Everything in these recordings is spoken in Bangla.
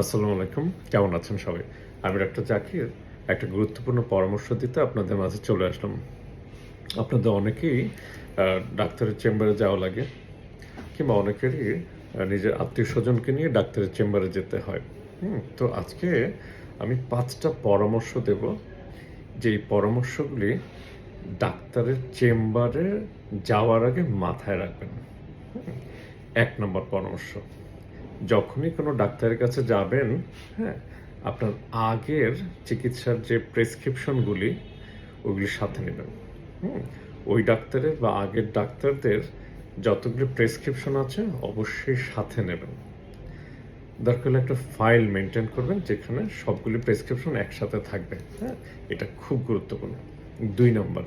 আসসালামু আলাইকুম। কেমন আছেন সবাই? আমি ডাক্তার জাকির। একটা গুরুত্বপূর্ণ পরামর্শ দিতে আপনাদের মাঝে চলে আসলাম। আপনাদের অনেকেই ডাক্তারের চেম্বারে যাওয়া লাগে কিংবা অনেকেরই নিজের আত্মীয় স্বজনকে নিয়ে ডাক্তারের চেম্বারে যেতে হয়। হুম, তো আজকে আমি পাঁচটা পরামর্শ দেব। যে এই পরামর্শগুলি ডাক্তারের চেম্বারে যাওয়ার আগে মাথায় রাখবেন। এক নম্বর পরামর্শ। যখনই কোনো ডাক্তারের কাছে যাবেন হ্যাঁ আপনার আগের চিকিৎসার যে প্রেসক্রিপশনগুলি, ওগুলি সাথে নেবেন। হুম, ওই ডাক্তারের বা আগের ডাক্তারদের যতগুলি প্রেসক্রিপশন আছে, অবশ্যই সাথে নেবেন। দরকার একটা ফাইল মেনটেন করবেন, যেখানে সবগুলি প্রেসক্রিপশন একসাথে থাকবে হ্যাঁ এটা খুব গুরুত্বপূর্ণ। দুই নম্বর,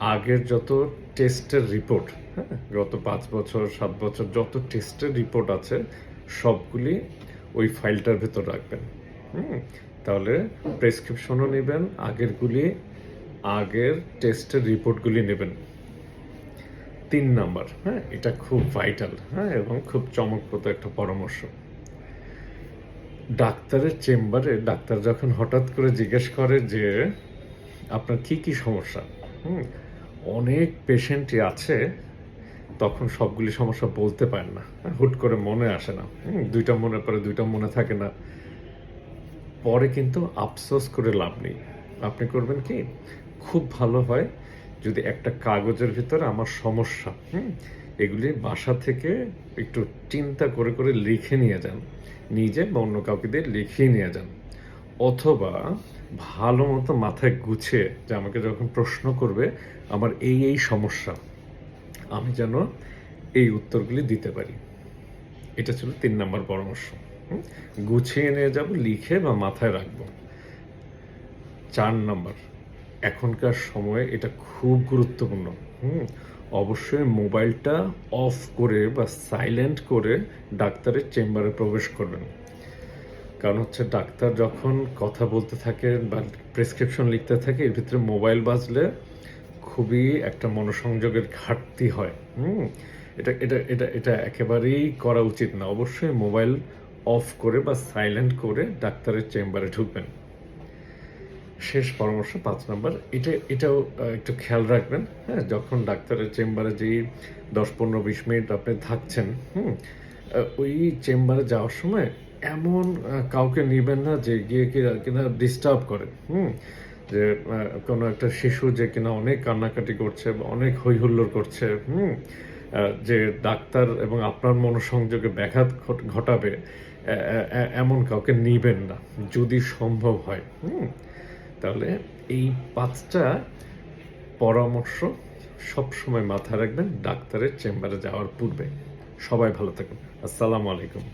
আগের যত টেস্টের রিপোর্ট হ্যাঁ গত পাঁচ বছর, সাত বছর, যত টেস্টের রিপোর্ট আছে সবগুলি ওই ফাইলটার ভেতর রাখবেন। হুম? তাহলে প্রেসক্রিপশনও নেবেন, আগেরগুলি, আগের টেস্টের রিপোর্টগুলি নেবেন। তিন নাম্বার হ্যাঁ এটা খুব ভাইটাল হ্যাঁ এবং খুব চমকপ্রদ একটা পরামর্শ। ডাক্তারের চেম্বারে, ডাক্তার যখন হঠাৎ করে জিজ্ঞেস করে যে, আপনার কি কি সমস্যা? হুম? অনেক পেশেন্টই আছে তখন সবগুলি সমস্যা বলতে পারেন না। হুট করে মনে আসে না। দুইটা মনে পড়ে, দুইটা মনে থাকে না। পরে কিন্তু আফসোস করে লাভ নেই। আপনি করবেন কি? খুব ভালো হয় যদি একটা কাগজের ভিতরে আমার সমস্যা এগুলি বাসা থেকে একটু চিন্তা করে করে লিখে নিয়ে যান। নিজে বা অন্য কাউকে দিয়ে লিখিয়ে নিয়ে যান। অথবা ভালো মতো মাথায় গুছে যে আমাকে যখন প্রশ্ন করবে, আমার এই এই সমস্যা। আমি যেন এই উত্তরগুলি দিতে পারি। এটা ছিল তিন নম্বর পরামর্শ। গুছিয়ে নিয়ে যাব, লিখে বা মাথায় রাখব। চার নম্বর, এখনকার সময়ে এটা খুব গুরুত্বপূর্ণ। হুম? অবশ্যই মোবাইলটা অফ করে বা সাইলেন্ট করে ডাক্তারের চেম্বারে প্রবেশ করবেন। কারণ হচ্ছে ডাক্তার যখন কথা বলতে থাকে বা প্রেসক্রিপশন লিখতে থাকে, এর ভিতরে মোবাইল বাজলে খুবই একটা মনোসংযোগের ঘাটতি হয়, হুম? এটা এটা এটা এটা একেবারেই করা উচিত না। অবশ্যই মোবাইল অফ করে বা সাইলেন্ট করে ডাক্তারের চেম্বারে ঢুকবেন। শেষ পরামর্শ পাঁচ নম্বর, এটা, এটাও একটু খেয়াল রাখবেন হ্যাঁ? যখন ডাক্তারের চেম্বারে যেই দশ, পনেরো, বিশ মিনিট আপনি থাকছেন, হুম? ওই চেম্বারে যাওয়ার সময় এমন কাউকে নেবেন না যে গিয়ে কিনা ডিস্টার্ব করে, হুম? যে কোনো একটা শিশু যে কিনা অনেক কান্নাকাটি করছে বা অনেক হই হুল্লোড় করছে, হুম যে ডাক্তার এবং আপনার মনোসংযোগে ব্যাঘাত ঘটাবে এমন কাউকে নিবেন না, যদি সম্ভব হয়, হুম। তাহলে এই পাঁচটা পরামর্শ সবসময় মাথায় রাখবেন, ডাক্তারের চেম্বারে যাওয়ার পূর্বে। সবাই ভালো থাকুন। আসসালামু আলাইকুম।